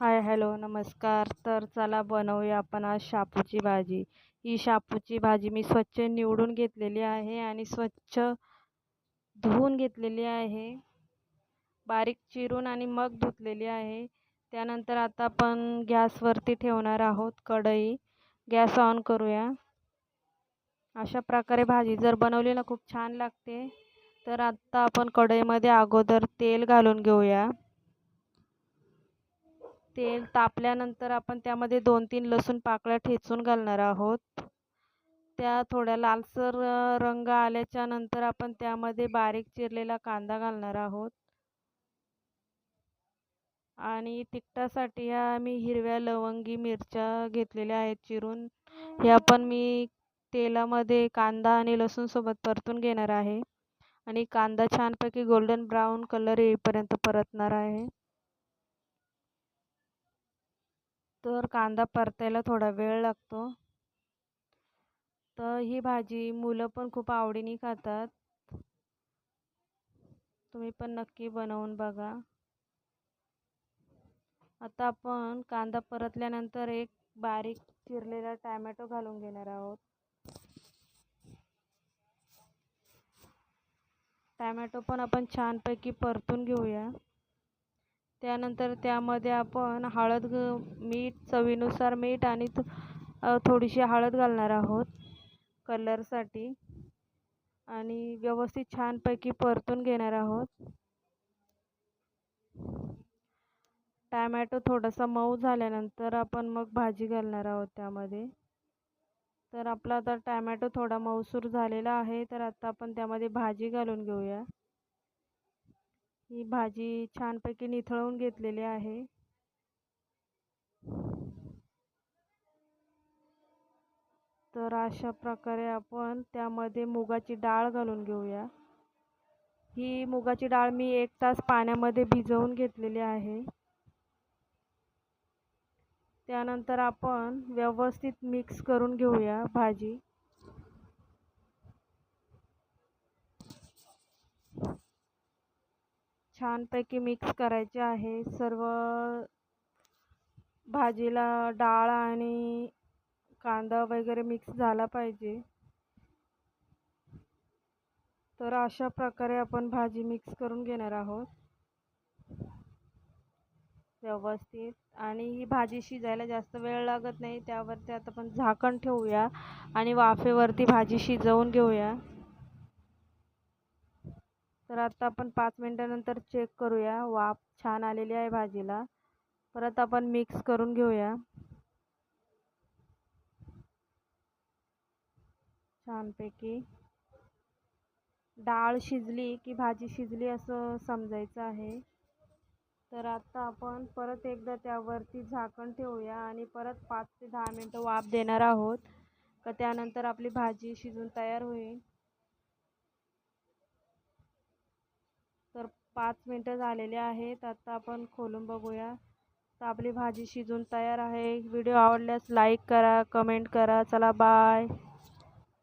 Hi hello नमस्कार. तर चला बनवूया आपण आज शापूची भाजी. ही शापूची भाजी मी स्वच्छ निवडून घेतलेली आहे आणि स्वच्छ धुवून घेतलेली आहे. बारीक चिरून आणि मग धुतलेली आहे. त्यानंतर आता आपण गॅसवरती ठेवणार आहोत कढई. गॅस ऑन करूया. अशा प्रकारे भाजी जर बनवली ना खूप छान लागते तर आत्ता आपण कढईमध्ये अगोदर तेल घालून घेऊया. तेल तापल्यानंतर आपण त्यामध्ये दोन तीन लसूण पाकळ्या ठेचून घालणार आहोत. त्या थोड्या लालसर रंग आल्याच्यानंतर आपण त्यामध्ये बारीक चिरलेला कांदा घालणार आहोत. आणि तिखटासाठी ह्या मी हिरव्या लवंगी मिरच्या घेतलेल्या आहेत चिरून. ह्या पण मी तेलामध्ये कांदा आणि लसूणसोबत परतून घेणार आहे. आणि कांदा छानपैकी गोल्डन ब्राऊन कलर येईपर्यंत परतणार आहे. तर कांदा परतायला थोडा वेळ लागतो. तर ही भाजी मुलं पण खूप आवडीने खातात. तुम्ही पण नक्की बनवून बघा. आता आपण कांदा परतल्यानंतर एक बारीक चिरलेला टॅमॅटो घालून घेणार आहोत. टॅमॅटो पण आपण छानपैकी परतून घेऊया. त्यानंतर त्यामध्ये आपण हळद मीठ चवीनुसार मीठ आणि थोडीशी हळद घालणार आहोत कलरसाठी. आणि व्यवस्थित छानपैकी परतून घेणार आहोत. टॅमॅटो थोडासा मऊ झाल्यानंतर आपण मग भाजी घालणार आहोत त्यामध्ये. तर आपला आता टॅमॅटो थोडा मऊसूर झालेला आहे तर आता आपण त्यामध्ये भाजी घालून घेऊया. ही भाजी छानपैकी निथळवून घेतलेली आहे. तर अशा प्रकारे आपण त्यामध्ये मुगाची डाळ घालून घेऊया. ही मुगाची डाळ मी एक तास पाण्यामध्ये भिजवून घेतलेली आहे. त्यानंतर आपण व्यवस्थित मिक्स करून घेऊया भाजी. छानपैकी मिक्स करायचे आहे. सर्व भाजीला डाळ आणि कांदा वगैरे मिक्स झाला पाहिजे. तर अशा प्रकारे आपण भाजी मिक्स करून घेणार आहोत. व्यवस्थित. आणि ही भाजी शिजायला जास्त वेळ लागत नाही. त्यावरती आता आपण झाकण ठेवूया आणि वाफेवरती भाजी शिजवून घेऊया. तर आता आपण पाच मिनटानंतर चेक करूया. वाफ छान आलेली आहे भाजीला. परत आपण मिक्स करून घेऊया. छानपैकी. डाळ शिजली की भाजी शिजली असं समजायचं आहे. तर आता आपण परत एकदा त्यावरती झाकण ठेवूया आणि परत पाच ते दहा मिनटं वाफ देणार आहोत. का त्यानंतर आपली भाजी शिजून तयार होईल तर पाच मिनटं झालेले आहेत. आता आपण खोलून बघूया. तर आपली भाजी शिजून तयार आहे. व्हिडिओ आवडल्यास लाईक करा कमेंट करा. चला बाय.